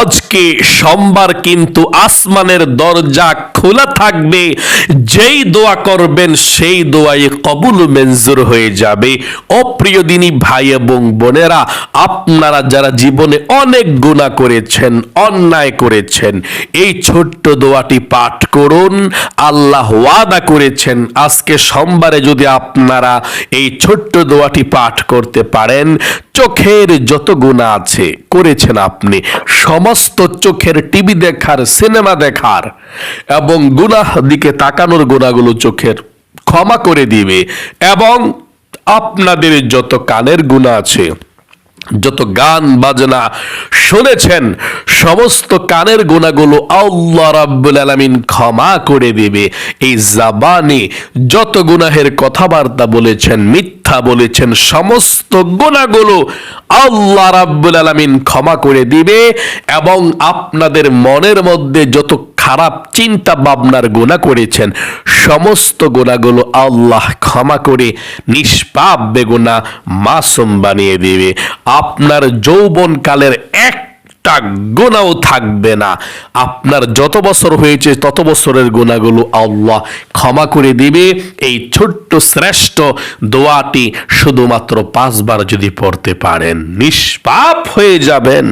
আজকে সোমবার কিন্তু আসমানের দরজা খোলা থাকবে। যেই দোয়া করবেন, সেই দোয়াই কবুল মঞ্জুর হয়ে যাবে। অপ্রিয় দিনী ভাই এবং বোনেরা, আপনারা যারা জীবনে অনেক গুণা করেছেন, অন্যায় করেছেন, এই ছোট্ট দোয়াটি পাঠ করুন। আল্লাহ ওয়াদা করেছেন, আজকে সোমবারে যদি আপনারা এই ছোট্ট দোয়াটি পাঠ করতে পারেন, চোখের যত গুণা আছে করেছেন আপনি সমস্ত চোখের টিভি দেখার, সিনেমা দেখার এবং গুনাহ দিকে তাকানোর গুণাগুলো চোখের ক্ষমা করে দিবে এবং আপনাদের যত কানের গুণা আছে, যত গান বাজনা শুনেছেন, সমস্ত কানের গুণাগুলো আল্লাহ রাব্বুল আলামিন ক্ষমা করে দিবে। এই জাবানে যত গুনাহের কথাবার্তা বলেছেন, মিথ্যা বলেছেন, সমস্ত গোনাগুলো আল্লাহ রাব্বুল আলামিন ক্ষমা করে দিবে এবং আপনাদের মনের মধ্যে যত খারাপ চিন্তা ভাবনার গোনা করেছেন, সমস্ত গোনাগুলো আল্লাহ ক্ষমা করে নিষ্পাপ বেগুনা মাসুম বানিয়ে দিবে। আপনার যৌবনকালের একটা গোনাও থাকবে না। আপনার যত বছর হয়েছে, তত বছরের গোনাগুলো আল্লাহ ক্ষমা করে দিবে। এই ছোট্ট, শ্রেষ্ঠ দোয়াটি শুধুমাত্র পাঁচবার যদি পড়তে পারেন, নিষ্পাপ হয়ে যাবেন।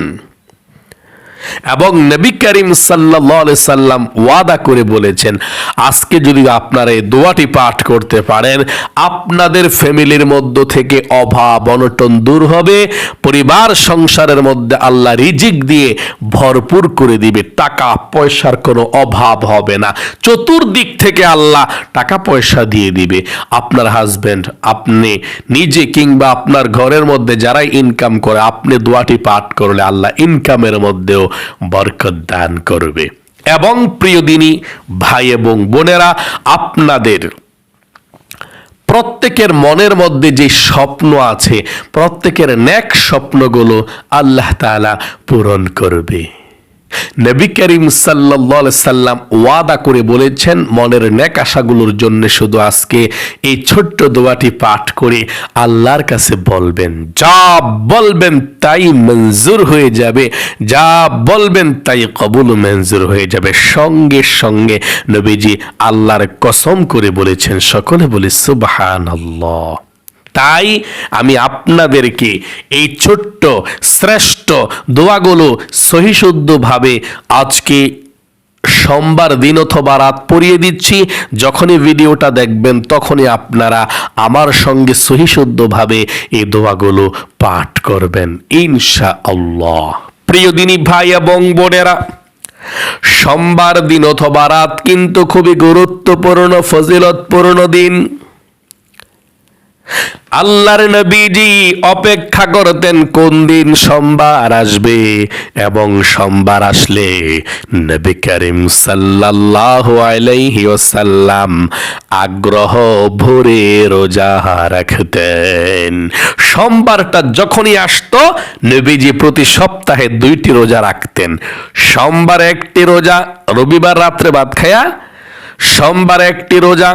এবং নবী করিম সাল্লাহ সাল্লাম ওয়াদা করে বলেছেন, আজকে যদি আপনারা এই দোয়াটি পাঠ করতে পারেন, আপনাদের ফ্যামিলির মধ্য থেকে অভাব, অনটন দূর হবে, পরিবার, সংসারের মধ্যে আল্লাহ রিজিক দিয়ে ভরপুর করে দিবে, টাকা পয়সার কোনো অভাব হবে না। চতুর্দিক থেকে আল্লাহ টাকা পয়সা দিয়ে দিবে। আপনার হাজবেন্ড আপনি নিজে কিংবা আপনার ঘরের মধ্যে যারাই ইনকাম করে, আপনি দোয়াটি পাঠ করলে আল্লাহ ইনকামের মধ্যেও বরকত দান করবে। এবং প্রিয় দিনী, ভাই এবং বোনেরা, আপনাদের প্রত্যেকের মনের মধ্যে যে স্বপ্ন আছে, প্রত্যেকের ন্যাক স্বপ্নগুলো আল্লাহ তাআলা পূরণ করবে। নবী করিম সাল্লাহ সাল্লাম ওয়াদা করে বলেছেন, মনের ন্যাক আশাগুলোর জন্য শুধু আজকে এই ছোট্ট দোয়াটি পাঠ করে আল্লাহর কাছে বলবেন, যা বলবেন তাই মঞ্জুর হয়ে যাবে, যা বলবেন তাই কবুল মঞ্জুর হয়ে যাবে। সঙ্গে সঙ্গে নবীজি আল্লাহর কসম করে বলেছেন, সকলে বলে সুবহান তাই আমি আপনাদেরকে এই ছোট্ট, শ্রেষ্ঠ দোয়াগুলো সহিশুদ্ধভাবে আজকে সোমবার দিন অথবা রাত পড়িয়ে দিচ্ছি। যখনই ভিডিওটা দেখবেন তখনই আপনারা আমার সঙ্গে সহিশুদ্ধভাবে এই দোয়াগুলো পাঠ করবেন। ইনশা আল্লাহ প্রিয় দিনী ভাই এবং বোনেরা, সোমবার দিন অথবা রাত কিন্তু খুবই গুরুত্বপূর্ণ, ফজিলতপূর্ণ দিন। আল্লাহর নবীজি অপেক্ষা করতেন কোন দিন সোমবার আসবে এবং সোমবার আসলে নবী করিম সাল্লাল্লাহু আলাইহি ওয়াসাল্লাম আগ্রহ ভরে রোজা রাখতেন। সোমবারটা যখনই আসতো, নবীজি প্রতি সপ্তাহে দুইটি রোজা রাখতেন। সোমবার একটি রোজা রবিবার রাত্রে ভাত খায়া, সোমবার একটি রোজা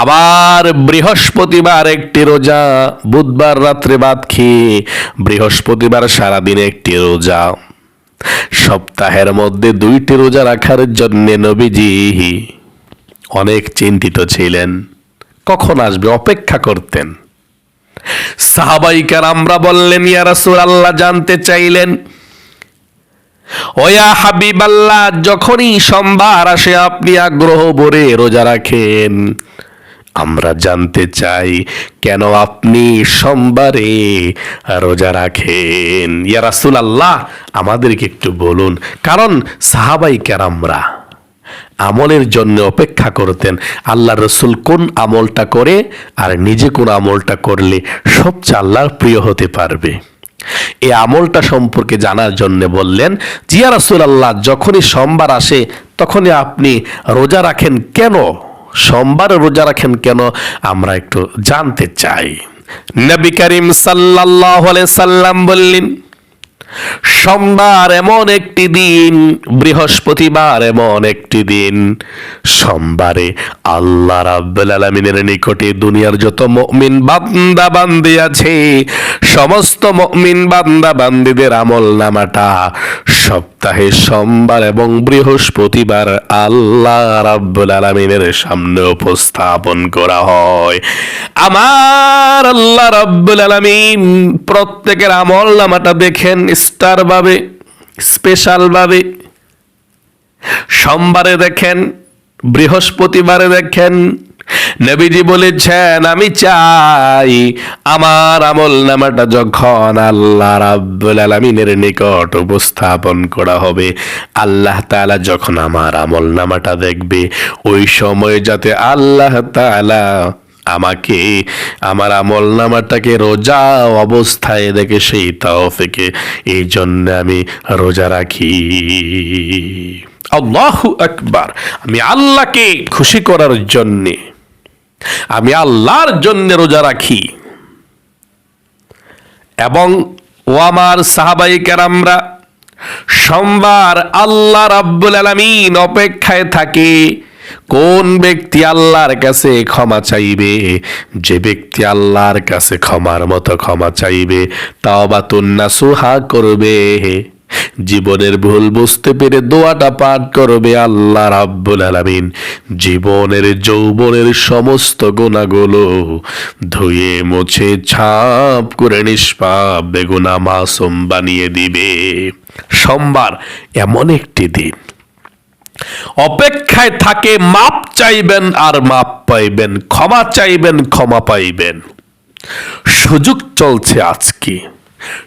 আবার বৃহস্পতিবার একটি রোজা, বুধবার রাত্রে বাদ খেয়ে বৃহস্পতিবার সারাদিন একটি রোজা। সপ্তাহের মধ্যে দুইটি রোজা রাখার জন্যে নবীজি অনেক চিন্তিত ছিলেন। কখন আসবে? অপেক্ষা করতেন। সাহাবাইকার আমরা বললেন, ইয়া আল্লাহ জানতে চাইলেন? ওয়া হাবিব আল্লাহ যখনই সোমবার আসে, আপনি আগ্রহ ভরে রোজা রাখেন। আমরা জানতে চাই, কেন আপনি সোমবারে রোজা রাখেন? ইয়া রাসূল আল্লাহ আমাদেরকে একটু বলুন। কারণ সাহাবাই কেরামরা আমলের জন্য অপেক্ষা করতেন আল্লাহ রসুল কোন আমলটা করে আর নিজে কোন আমলটা করলে সবচেয়ে আল্লাহর প্রিয় হতে পারবে। এই আমলটা সম্পর্কে জানার জন্য বললেন জিয়া রাসুল আল্লাহ যখনই সোমবার আসে, তখনই আপনি রোজা রাখেন কেন? সোমবার রোজা রাখেন কেন? আমরা একটু জানতে চাই। নবী করিম আলাইহি সাল্লাম বললেন, সোমবার এমন একটি দিন, বৃহস্পতিবার এমন একটি দিন। সোমবারে আল্লাহ রাব্বুল আলামিনের নিকটে দুনিয়ার যত মুমিন বান্দা বান্দি আছে, সমস্ত মুমিন বান্দা বান্দিদের আমল নামাটা সপ্তাহে সোমবার এবং বৃহস্পতিবার আল্লাহ রাব্বুল আলামিনের সামনে উপস্থাপন করা হয়। আমার আল্লাহ রাব্বুল আলামিন প্রত্যেকের আমল নামাটা দেখেন স্টার ভাবে স্পেশাল ভাবে। সোমবারে দেখেন, বৃহস্পতিবারে দেখেন নবীজি বলেছেন, আমি চাই আমার আমল নামাটা যখন আল্লাহ রাব্বুল আলামিনের নিকট উপস্থাপন করা হবে। আল্লাহ তাআলা যখন আমার আমল নামাটা দেখবে, ওই সময় যাতে আল্লাহ তাআলা আমাকে, আমার আমল নামাটাকে রোজা অবস্থায় দেখে সেই তাওফিকে এই জন্য আমি রোজা রাখি। আল্লাহু আকবার। আমি আল্লাহকে খুশি করার জন্যে আমি আল্লাহর জন্য রোজা রাখি। এবং ও আমার সাহাবাই কেরামরা সোমবার আল্লাহ রাব্বুল আলামিন অপেক্ষায় থাকে, কোন ব্যক্তি আল্লাহর কাছে ক্ষমা চাইবে? যে ব্যক্তি আল্লাহর কাছে ক্ষমার মতো ক্ষমা চাইবে, তাওবাতুন নাসুহা করবে। জীবনের ভুল বুঝতে পেরে দোয়াটা পাঠ করবে আল্লাহ রাব্বুল আলামিন। জীবনের, যৌবনের সমস্ত গুণাগুলো ধুয়ে, মুছে, ছাপ করে নিষ্পাপ বেগুনা মাসুম বানিয়ে দিবে। সোমবার এমন একটি দিন। অপেক্ষায় থাকে, মাপ চাইবেন আর মাপ পাইবেন, ক্ষমা চাইবেন, ক্ষমা পাইবেন। সুযোগ চলছে আজকে।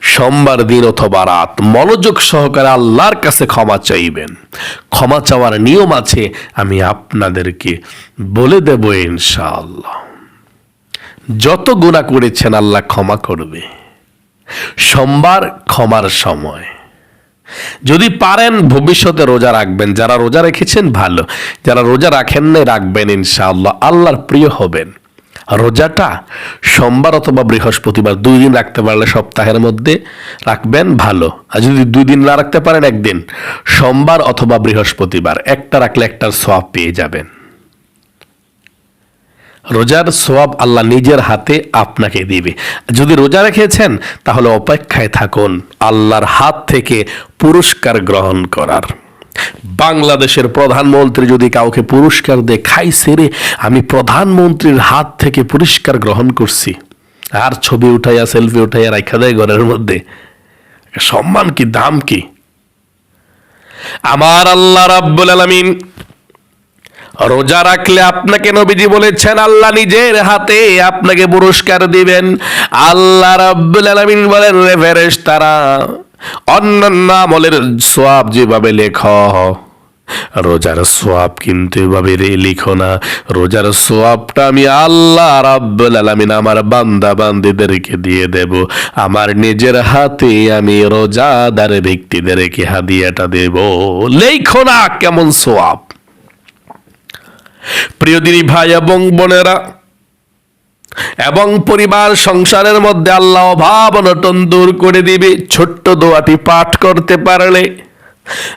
সোমবার দিন অথবা রাত মনোযোগ সহকারে আল্লাহর কাছে ক্ষমা চাইবেন। ক্ষমা চাওয়ার নিয়ম আছে, আমি আপনাদেরকে বলে দেব ইনশাআল্লাহ। যত গুণা করেছেন আল্লাহ ক্ষমা করবে। সোমবার ক্ষমার সময়। যদি পারেন ভবিষ্যতে রোজা রাখবেন, যারা রোজা রেখেছেন ভালো, যারা রোজা রাখেন নাই রাখবেন ইনশাআল্লাহ, আল্লাহর প্রিয় হবেন। রোজাটা সোমবার অথবা বৃহস্পতিবার দুই দিন রাখতে পারলে সপ্তাহের মধ্যে রাখবেন ভালো। আর যদি দুই দিন না রাখতে পারেন, একদিন সোমবার অথবা বৃহস্পতিবার। একটা রাখলে একটার সোয়াব পেয়ে যাবেন। রোজার সোয়াব আল্লাহ নিজের হাতে আপনাকে দিবে। যদি রোজা রেখেছেন, তাহলে অপেক্ষায় থাকুন আল্লাহর হাত থেকে পুরস্কার গ্রহণ করার। বাংলাদেশের প্রধানমন্ত্রী যদি কাউকে পুরস্কার দেয় খাই সেরে আমি প্রধানমন্ত্রীর হাত থেকে পুরস্কার গ্রহণ করছি। আর ছবি উঠাইয়া, সেলফি উঠাইয়া রাখা দেয় ঘরের মধ্যে। সম্মান কি, দাম কি? আমার আল্লাহ রাব্বুল আলামিন রোজা রাখলে আপনাকে নবীজি বলেছেন, আল্লাহ নিজের হাতে আপনাকে পুরস্কার দিবেন। আল্লাহ রাব্বুল আলামিন বলেন রে ফেরেশতারা অন্যান্য আমলের সোয়াব যেভাবে লেখ, রোজার সোয়াব কিন্তু এভাবে লিখো না। রোজার সোয়াবটা আমি আল্লাহ রাব্বুল আলামিন আমার বান্দা বান্দিদেরকে দিয়ে দেব। আমার নিজের হাতে আমি রোজাদার ব্যক্তিদেরকে হাদিয়াটা দেব। লেখো না কেমন সোয়াব। প্রিয় দিনী ভাই এবং বোনেরা এবং পরিবার সংসারের মধ্যে আল্লাহ অভাব অনটন দূর করে দিবে। ছোট্ট দোয়াটি পাঠ করতে পারলে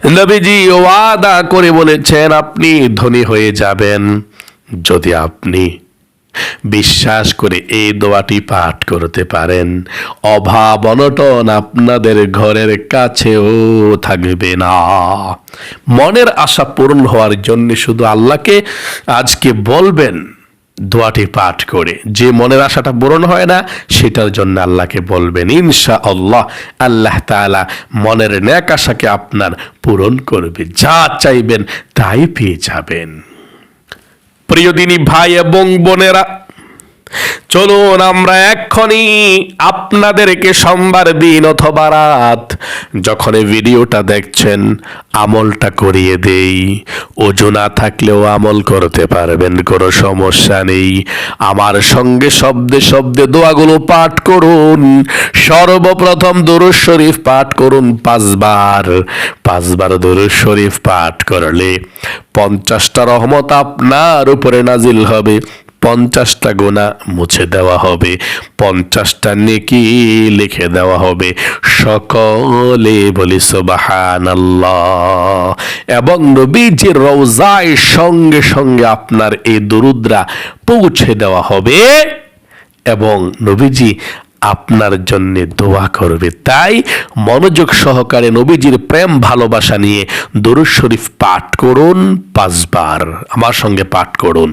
নবীজি ওয়াদা করে বলেছেন, আপনি ধনী হয়ে যাবেন। যদি আপনি বিশ্বাস করে এই দোয়াটি পাঠ করতে পারেন, অভাব অনটন আপনাদের ঘরের কাছেও থাকবে না। মনের আশা পূরণ হওয়ার জন্য শুধু আল্লাহকে আজকে বলবেন দোয়াটি পাঠ করে। যে মনের আশাটা পূরণ হয় না, সেটার জন্য আল্লাহকে বলবেন ইনশা আল্লাহ আল্লাহ তালা মনের ন্যাক আশাকে আপনার পূরণ করবে। যা চাইবেন তাই পেয়ে যাবেন। প্রিয় দিনী ভাই এবং বোনেরা চলুন আমরা এক্ষুনি আপনাদেরকে সোমবার দিন অথবা রাত যখন ভিডিওটা দেখছেন, আমলটা করিয়ে দেই। ওজু না থাকলেও আমল করতে পারবেন, কোনো সমস্যা নেই। আমার সঙ্গে শব্দে শব্দে দোয়াগুলো পাঠ করুন। সর্বপ্রথম দরুদ শরীফ পাঠ করুন পাঁচবার। পাঁচবার দরুদ শরীফ পাঠ করলে পঞ্চাশটা রহমত আপনার উপরে নাজিল হবে। পঞ্চাশটা গোনা মুছে দেওয়া হবে। পঞ্চাশটা নেকি লিখে দেওয়া হবে। সকলে বলি সুবাহান এবং নবীজির রওজায় সঙ্গে সঙ্গে আপনার এই দরুদ্রা পৌঁছে দেওয়া হবে। এবং নবীজি আপনার জন্য দোয়া করবে। তাই মনোযোগ সহকারে নবীজির প্রেম, ভালোবাসা নিয়ে দরুদ শরীফ পাঠ করুন, পাঁচবার। আমার সঙ্গে পাঠ করুন।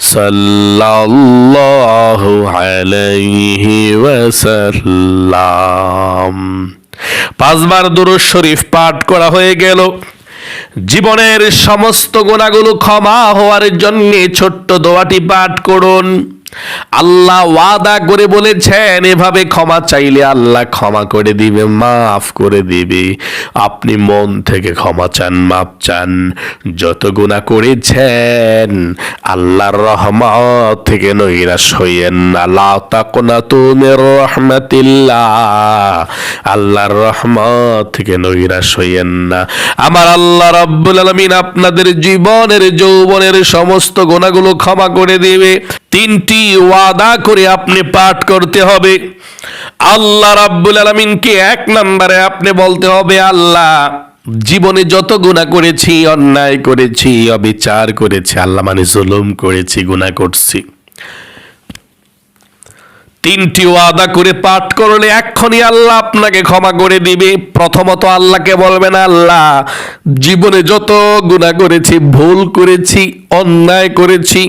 সাল্লাল্লাহু আলাইহি ওয়াসাল্লাম। পাঁচবার দুরুদ শরীফ পাঠ করা হয়ে গেল। জীবনের সমস্ত গুণাগুলো ক্ষমা হওয়ার জন্য ছোট্ট দোয়াটি পাঠ করুন। আল্লাহ ওয়াদা করে বলেছেন, এভাবে ক্ষমা চাইলে আল্লাহ ক্ষমা করে দিবে, মাফ করে দিবে। আপনি মন থেকে ক্ষমা চান, মাফ চান। যত গুণা করেছেন, আল্লাহর রহমত থেকে নৈরাশ হইয়েন না। লা তাকনাতু মির আল্লাহর রহমত থেকে নৈরাশ হইয়েন না। আমার আল্লাহ রাব্বুল আলামিন আপনাদের জীবনের, যৌবনের সমস্ত গুণাগুলো ক্ষমা করে দিবে। তিনটি ওয়াদা করে আপনি পাঠ করতে হবে। আল্লাহ রাব্বুল আলামিনকে এক নম্বরে আপনি বলতে হবে, আল্লাহ, জীবনে যত গুণা করেছি, অন্যায় করেছি, অবিচার করেছি, আল্লাহ মানে জুলুম করেছি গুণা করছি। তিনটি ওয়াদা করে পাঠ করলে এক্ষুনি আল্লাহ আপনাকে ক্ষমা করে দিবে। প্রথমত আল্লাহকে বলবেন, আল্লাহ, জীবনে যত গুণা করেছি, ভুল করেছি, অন্যায় করেছি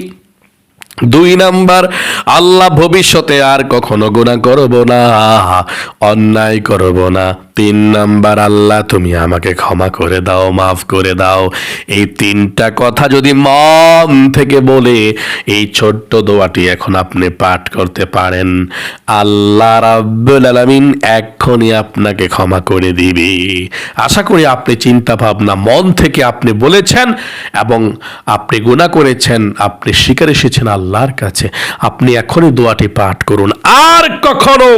দুই নাম্বার আল্লাহ ভবিষ্যতে আর কখনো গুণা করব না অন্যায় করব না। তিন নাম্বার আল্লাহ, তুমি আমাকে ক্ষমা করে দাও, মাফ করে দাও। এই তিনটা কথা যদি মন থেকে বলে, এই ছোট্ট দোয়াটি এখন আপনি পাঠ করতে পারেন। আল্লাহ রাব্বুল আলামিন এক্ষুনি আপনাকে ক্ষমা করে দিবে। আশা করি আপনি চিন্তা ভাবনা মন থেকে আপনি বলেছেন এবং আপনি গুণা করেছেন, আপনি স্বীকার এসেছেন আল্লাহর কাছে। আপনি এখনই দোয়াটি পাঠ করুন। আর কখনো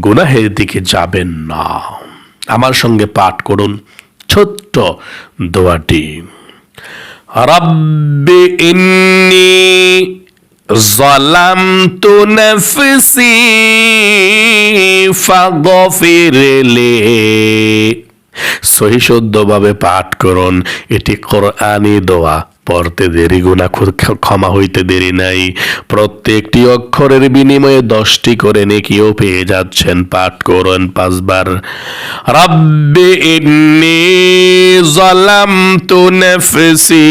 গুনাহের দিকে যাবেন না আমার সঙ্গে পাঠ করুন ছোট্ট দোয়াটি রব্বি ইন্নি ظلمت نفسي فاغفر لي সহি শুদ্ধভাবে পাঠ করুন এটি কোরআনি দোয়া পড়তে দেরি গুণা ক্ষমা হইতে দেরি নাই। প্রত্যেকটি অক্ষরের বিনিময়ে দশটি করে নেকিও পেয়ে যাচ্ছেন, পাঠ করুন পাঁচবার। রব্বে ইন্নি যালামতু নাফসি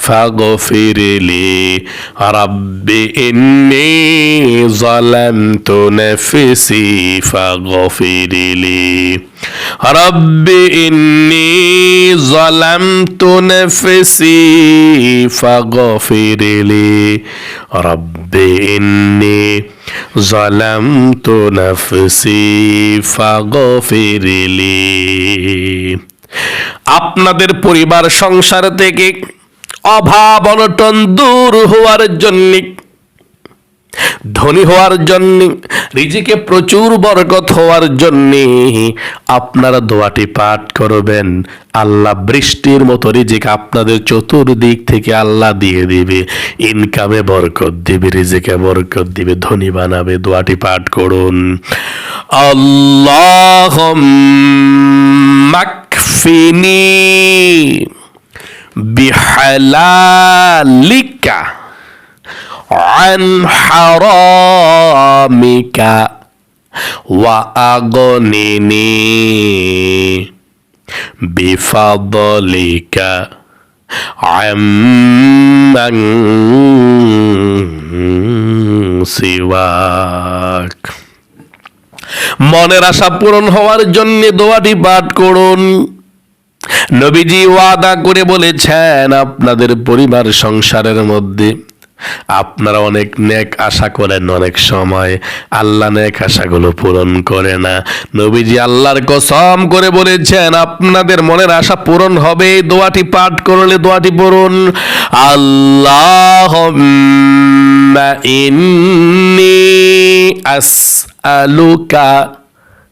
فاغفر لي رب إني ظلمت نفسي فاغفر لي رب إني ظلمت نفسي فاغفر لي رب إني ظلمت نفسي فاغفر لي আপনাদের পরিবার সংসার থেকে অভাব অনটন দূর হওয়ার জন্য, ধনী হওয়ার জন্য, রিজিকে প্রচুর বরকত হওয়ার জন্য আপনারা দোয়াটি পাঠ করবেন। আল্লাহ বৃষ্টির মতো রিজিক আপনাদের চতুর্দিক থেকে আল্লাহ দিয়ে দিবে। ইনকামে বরকত দিবে, রিজিকে বরকত দিবে, ধনী বানাবে, দোয়াটি পাঠ করুন। আল্লাহ মাকফিনী بحلالك عن حرامك وأغنني بفضلك عمن سواك মনের আশা পূরণ হওয়ার জন্য দোয়াটি পাঠ করুন নবীজি ওয়াদা করে বলেছেন আপনাদের পরিবার সংসারের মধ্যে। আপনারা অনেক নেক আশা করেন, অনেক সময় আল্লাহ নেক আশাগুলো পূরণ করে না। নবীজি আল্লাহর কসম করে বলেছেন, আপনাদের মনের আশা পূরণ হবে দোয়াটি পাঠ করলে দোয়াটি পূরণ আল্লাহ ইন্নি আসআলুকা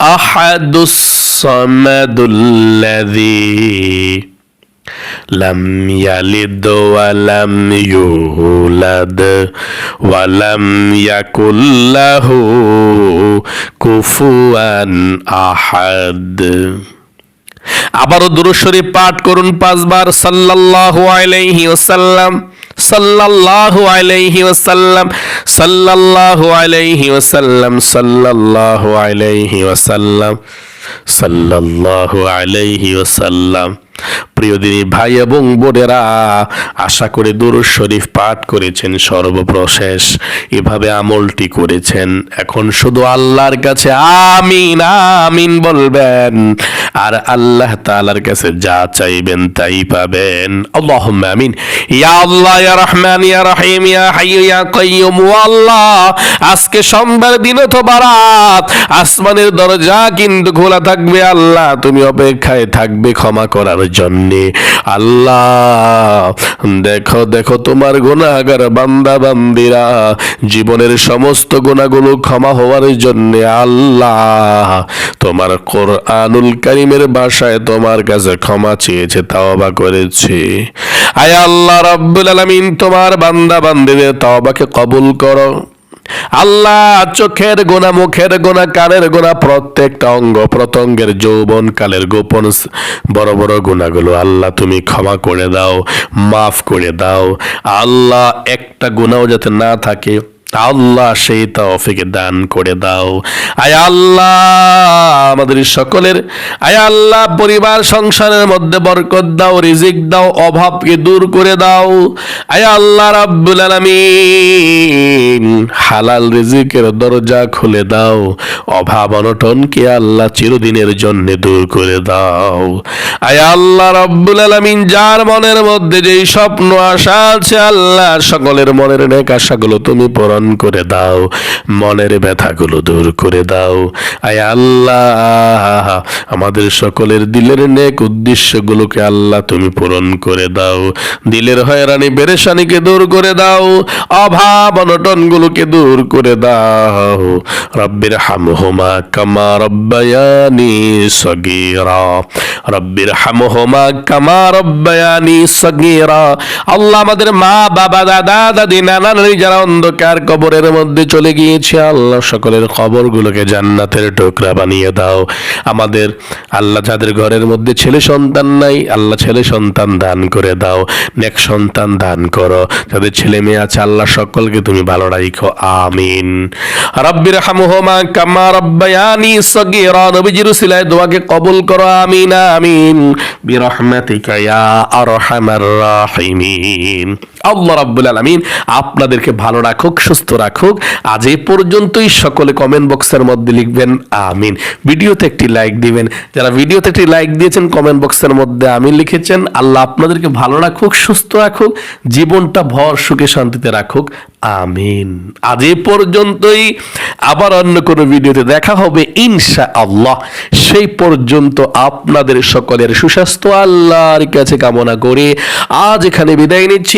الأحد الصمد الذي لم يلد ولم يولد ولم يكن له كفوا أحد আবারও দুরুশরী পাঠ করুন পাঁচবার সাল্লাল্লাহু আলাইহি ওয়াসাল্লাম সাল্লাল্লাহু আলাইহি ওয়াসাল্লাম, সাল্লাল্লাহু আলাইহি ওয়াসাল্লাম, সাল্লাল্লাহু আলাইহি ওয়াসাল্লাম, সাল্লাল্লাহু আলাইহি ওয়াসাল্লাম। প্রিয় দিনী ভাই এবং বোনেরা, আশা করে দুরুদ শরীফ পাঠ করেছেন সর্বপ্রশেষ। এভাবে আমলটি করেছেন। এখন শুধু আল্লাহর কাছে আমিন আমিন বলবেন। আর আল্লাহ তাআলার কাছে যা চাইবেন তাই পাবেন। আল্লাহুম্মা আমিন। ইয়া আল্লাহ, ইয়া রহমান, ইয়া রহিম, ইয়া হাইয়্যু ইয়া কাইয়্যুম ও আল্লাহ, আজকে সোমবার দিন অথবা রাত, আসমানের দরজা কিন্তু খোলা থাকবে আল্লাহ, তুমি অপেক্ষায় থাকবে ক্ষমা করার জন্যে। আল্লাহ, দেখো দেখো তোমার গুণাগার বান্দা, বান্দিরা, জীবনের সমস্ত গুণাগুলো ক্ষমা হওয়ার জন্য আল্লাহ, তোমার কোরআনুল কারিমের ভাষায় তোমার কাছে ক্ষমা চেয়েছে, তাওবা করেছে। আয় আল্লাহ রব্বুল আলামিন, তোমার বান্দা বান্দিদের তাওবাকে কবুল করো। আল্লাহ চোখের গোনা, মুখের গোনা, কানের গোনা, প্রত্যেকটা অঙ্গ প্রত্যঙ্গের যৌবন কালের গোপন বড় বড় গুণাগুলো আল্লাহ তুমি ক্ষমা করে দাও, মাফ করে দাও। আল্লাহ একটা গুণাও যাতে না থাকে আল্লাহ সেই তৌফিকে দান করে দাও। আয় আল্লাহ আমাদের সকলের, আয় আল্লাহ পরিবার সংসারের মধ্যে বরকত দাও, রিজিক দাও, অভাবকে দূর করে দাও। আয় আল্লাহ রাব্বুল আলামিন হালাল রিজিকের দরজা খুলে দাও। অভাব অনটনকে আল্লাহ চিরদিনের জন্য দূর করে দাও। আয় আল্লাহ রাব্বুল আলামিন যার মনের মধ্যে যেই স্বপ্ন, আশা আছে, আল্লাহ সকলের মনের নেক আশাগুলো তুমি পূরণ করে দাও, মনের ব্যথাগুলো দূর করে দাও। আয় আল্লাহ, আমাদের সকলের দিলের নেক উদ্দেশ্যগুলোকে আল্লাহ তুমি পূরণ করে দাও। দিলের হয়রানি, বেরেশানিকে দূর করে দাও, অভাব অনটনগুলোকে দূর করে দাও। রব্বির হামহুমা কামা রব্বায়ানি সগীরা। রব্বির হামহুমা কামা রব্বায়ানি সগীরা। আল্লাহ আমাদের মা, বাবা, দাদা, দাদি, নানা, নানি যারা অন্ধকার কবরের মধ্যে চলে গিয়েছে। আল্লাহ সকলের কবরগুলোকে জান্নাতের টুকরা বানিয়ে দাও। আমাদের আল্লাহ যাদের ঘরের মধ্যে ছেলে সন্তান নাই, আল্লাহ ছেলে সন্তান দান করে দাও। নেক সন্তান দান করো। যাদের ছেলে মেয়ে আছে, আল্লাহ সকলকে তুমি ভালো রাখো আমিন। রব্বির হামহুমা কামা রব্বায়ানি সগীরা। নবীজির উসিলায় দোয়াকে কবুল করো। আমিন আমিন। বিরহমাতিকা ইয়া আরহামার রাহিমিন। আল্লাহ রাব্বুল আলামিন আপনাদেরকে ভালো রাখুক, সুস্থ রাখুক। আজ এই পর্যন্তই সকলে কমেন্ট বক্সের মধ্যে লিখবেন, আমিন। ভিডিওতে একটি লাইক দিবেন। যারা ভিডিওতে একটি লাইক দিয়েছেন কমেন্ট বক্সের মধ্যে আমিন লিখেছেন। আল্লাহ আপনাদেরকে ভালো রাখুক, সুস্থ রাখুক, জীবনটা ভর সুখে শান্তিতে রাখুক। আমিন। আজ এ পর্যন্তই। আবার অন্য কোনো ভিডিওতে দেখা হবে ইনশা আল্লাহ সেই পর্যন্ত আপনাদের সকলের সুস্বাস্থ্য, আল্লাহর কাছে কামনা করে আজ এখানে বিদায় নিচ্ছি।